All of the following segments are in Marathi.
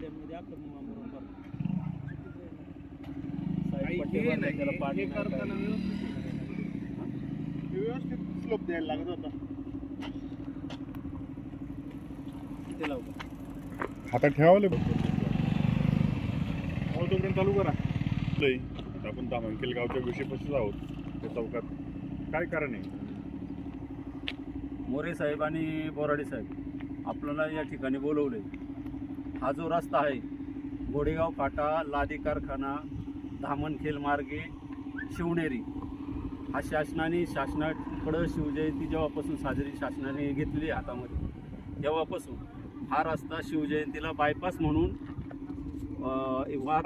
नाही, करताना काही नाही. व्यवस्थित स्लोप द्यायला लागत होता. ते लावलं. हातात ठेवावं हो तोपर्यंत चालू करा. आता आपण दामणकेल गावच्या विषयपासून आहोत. त्या चौकात काय कारण आहे? मोरे साहेब आणि बोराडे साहेब आपल्याला या ठिकाणी बोलवले हा जो रस्ता आहे घोडेगाव फाटा लादी कारखाना धामणखेल मार्गे शिवनेरी. हा शासनाने शासनाकडं शिवजयंती जेव्हापासून साजरी शासनाने घेतलेली आहे हातामध्ये तेव्हापासून हा रस्ता शिवजयंतीला बायपास म्हणून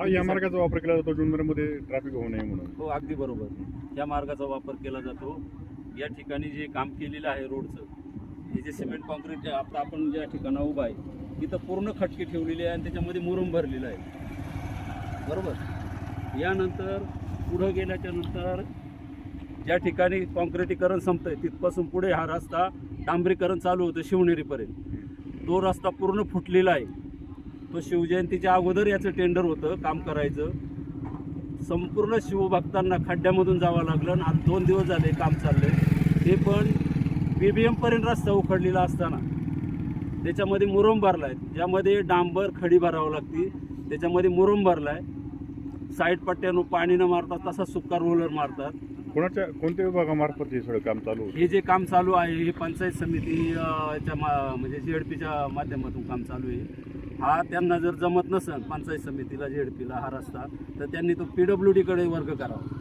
या मार्गाचा वापर केला जातो जुन्नरमध्ये ट्रॅफिक होऊ नये म्हणून. हो अगदी बरोबर. या मार्गाचा वापर केला जातो. या ठिकाणी जे काम केलेलं आहे रोडचं जे सिमेंट कॉन्क्रीट आता आपण ज्या ठिकाणा उभा आहे तिथं पूर्ण खटके ठेवलेले आहे आणि त्याच्यामध्ये मुरुम भरलेलं आहे. बरोबर? यानंतर पुढं गेल्याच्यानंतर ज्या ठिकाणी कॉन्क्रिटीकरण संपतंय तिथपासून पुढे हा रस्ता डांबरीकरण चालू होतं शिवनेरीपर्यंत. तो रस्ता पूर्ण फुटलेला आहे. तो शिवजयंतीच्या अगोदर याचं टेंडर होतं काम करायचं. संपूर्ण शिवभक्तांना खड्ड्यामधून जावं लागलं आणि आज दोन दिवस झाले काम चाललं ते पण बी बी एमपर्यंत रस्ता उखडलेला असताना त्याच्यामध्ये मुरुम भरला आहे ज्यामध्ये डांबर खडी भरावं लागते. त्याच्यामध्ये मुरुम भरला आहे साईड पट्ट्यानं पाणी न मारतात तसा सुका रोलर मारतात. कोणाच्या कोणत्या विभागामार्फत हे सगळं काम चालू हे जे काम चालू आहे हे पंचायत समिती अं, च्या मा म्हणजे झेडपीच्या माध्यमातून काम चालू आहे. हा त्यांना जर जमत नसेल पंचायत समितीला झेडपीला हा रस्ता तर त्यांनी तो पी डब्ल्यू डीकडे वर्ग करावा.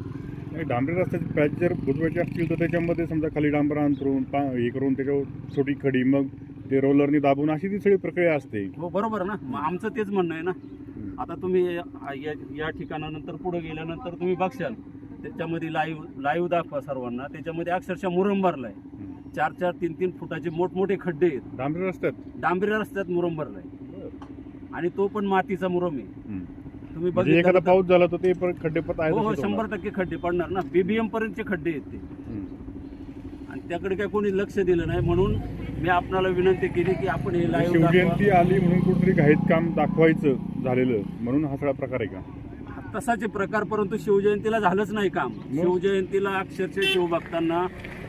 नाही, डांबरी रस्त्याचे पॅच जर बुजवायचे असतील तर त्याच्यामध्ये समजा खाली डांबर अंतरून पा हे करून त्याच्यावर छोटी खडी मग ते रोलरनी दाबून अशी ती सगळी प्रक्रिया असते. हो बरोबर ना. मग आमचं तेच म्हणणं आहे ना. आता तुम्ही या या ठिकाणानंतर पुढे गेल्यानंतर तुम्ही बघशाल. त्याच्यामध्ये लाईव्ह लाईव्ह दाखवा सर्वांना. त्याच्यामध्ये अक्षरशः मुरुम भरलाय. चार चार तीन तीन फुटाचे मोठमोठे खड्डे आहेत. डांबरी रस्त्यात? डांबरी रस्त्यात मुरुम भरलाय. आणि तो पण मातीचा मुरुम आहे. हम्म. तुम्ही म्हणजे एखादा पाऊस झाला तर ते परत खड्डे आहे हो हो तसेच शंभर होणार. टक्के खड्डे पडणार ना. बीबीएम पर्यंतचे खड्डे आहेत ते. हम्म. आणि त्याकडे काय कोणी लक्ष दिलं नाही म्हणून मी आपणाला विनंती केली की आपण हे लाईव्ह शिवजयंती आली म्हणून कुठेतरी घाईत काम दाखवायचं झालेलं. म्हणून हा सगळा प्रकार आहे का? तसाचे प्रकार परंतु शिवजयंतीला झालंच नाही काम. शिवजयंतीला अक्षरशः शिवभक्तांना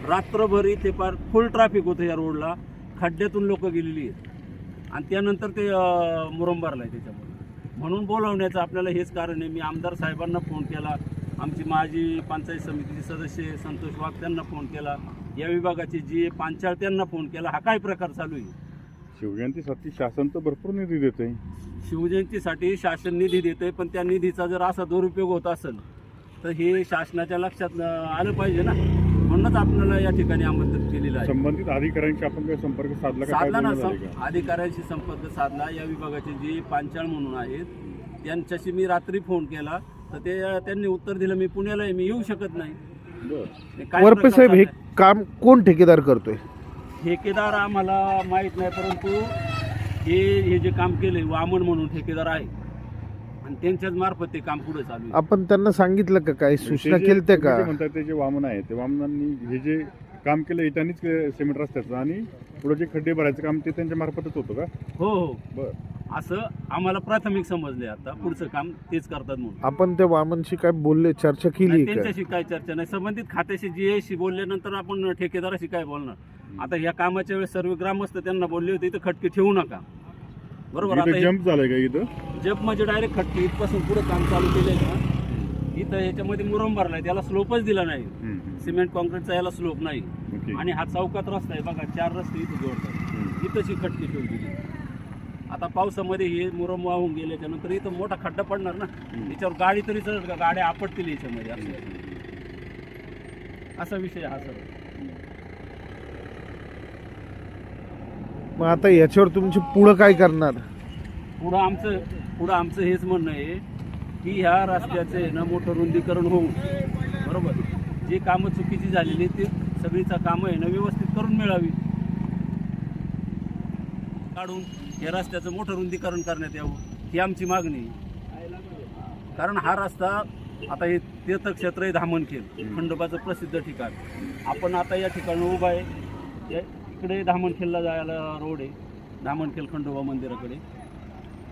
रात्रभर इथे फार फुल ट्रॅफिक होतं या रोडला खड्ड्यातून लोक गेलेली आहेत. आणि त्यानंतर ते अं, मुरुम भरलाय त्याच्यामध्ये म्हणून बोलावण्याचं आपल्याला हेच कारण आहे. मी आमदार साहेबांना फोन केला. आमची माजी पंचायत समितीचे सदस्य संतोष वाघ त्यांना फोन केला. या विभागाचे जी पांचाळ त्यांना फोन केला. हा काय प्रकार चालू आहे? शिवजयंतीसाठी शासन तर भरपूर निधी देते शिवजयंतीसाठी शासन निधी देतंय पण त्या निधीचा जर असा दुरुपयोग होत असेल तर हे शासनाच्या लक्षात अं, आलं पाहिजे ना. म्हणूनच आपल्याला या ठिकाणी आमंत्रित केलेलं आहे. संबंधित अधिकाऱ्यांशी आपण काही संपर्क साधला का? काय साधला ना बोलणं झाले सं- का? अधिकाऱ्यांशी संपर्क साधला. या विभागाचे जे पांचाळ म्हणून आहेत त्यांच्याशी मी रात्री फोन केला. तर ते त्यांनी उत्तर दिलं मी पुण्याला आहे मी येऊ शकत नाही. बरं. हे काय वरपे प्रकार साहेब हे चाललाय? काम कोण ठेकेदार करतोय? ठेकेदार आम्हाला माहीत नाही परंतु हे हे जे काम केले वामन म्हणून ठेकेदार आहे. आणि त्यांच्याच मार्फत ते काम पुढे चालू आहे. आपण त्यांना सांगितलं का? काही सूचना ते केल्या तुम्ही का? जे म्हणताय ते जे वामन आहे ते वामनांनी हे जे काम केलं त्यांनीच के- सिमेंट रस्त्याचं आणि पुढे जे खड्डे भरायचं काम ते त्यांच्या मार्फतच होतं का? हो हो. बरं. असं आम्हाला प्राथमिक समजले आता. पुढचं काम तेच करतात म्हणून. आपण त्या वामनशी काय बोलले चर्चा केली नाही, का? त्यांच्याशी काय चर्चा नाही. संबंधित खात्याशी जीएशी बोलल्यानंतर आपण ठेकेदाराशी काय बोलणार? आता ह्या कामाच्या वेळेस सर्व ग्रामस्थ त्यांना बोलले होते इथं खटके ठेवू नका. बरोबर आता इथं हे जम्प झालंय का इथं? जप म्हणजे डायरेक्ट खटके इथपासून पुढे काम चालू केले ना इथं याच्यामध्ये मुरम भरलाय त्याला स्लोपच दिला नाही. हम्म. सिमेंट कॉन्क्रीटचा याला स्लोप नाही. ओके. आणि हा चौकात रस्ता आहे बघा चार रस्ते इथं जोडतात. हम्म. इथंच ही खटकी ठेवली आता पावसामध्ये हे मुरम वाहून गेल्याच्यानंतर इथं मोठा खड्डा पडणार ना. याच्यावर गाडी तरी चढत का गाड्या आपटतील याच्यामध्ये असं असा विषय हा सर मग आता याच्यावर तुमची पुढं काय करणार? पुढं आमचं पुढं आमचं हेच म्हणणं आहे की ह्या रस्त्याचे ना मोठं रुंदीकरण होऊन बरोबर? जे कामं चुकीची झालेली ते सगळीचा कामं आहे ना व्यवस्थित करून मिळावी. काढून या रस्त्याचं मोठं रुंदीकरण करण्यात यावं ही आमची मागणी आहे. कारण हा रस्ता आता हे तीर्थक्षेत्र आहे धामणखेल खंडोबाचं प्रसिद्ध ठिकाण. आपण आता या ठिकाणी उभा आहे इकडे धामणखेलला जायला रोड आहे. धामणखेल खंडोबा मंदिराकडे.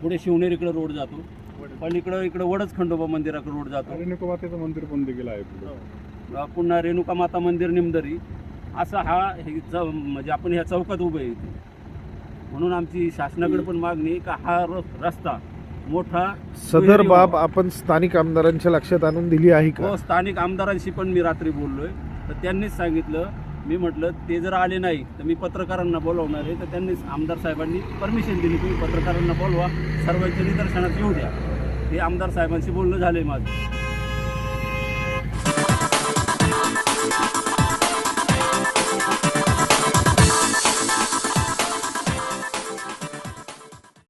पुढे शिवनेरीकडे रोड जातो. पण इकडं इकडं वडच खंडोबा मंदिराकडे रोड जातो. रेणुका मातेचं मंदिर पण देखील आहे पुढे. अ, पुन्हा रेणुका माता मंदिर निमदरी. असा हा हे च- म्हणजे आपण ह्या चौकात उभे आहे इथे. म्हणून आमची शासनाकडे पण मागणी आहे का हा र- रस्ता मोठा सदर बाब. आपण स्थानिक आमदारांच्या लक्षात आणून दिली आहे का? व स्थानिक आमदारांशी पण मी रात्री बोललोय. तर त्यांनीच सांगितलं मी म्हटलं ते जर आले नाही तर मी पत्रकारांना बोलवणार आहे. तर त्यांनी आमदार साहेबांनी परमिशन दिली तुम्ही पत्रकारांना बोलवा. सर्वांच्या निदर्शनात येऊ द्या. हे आमदार साहेबांशी बोलणं झालं आहे माझं.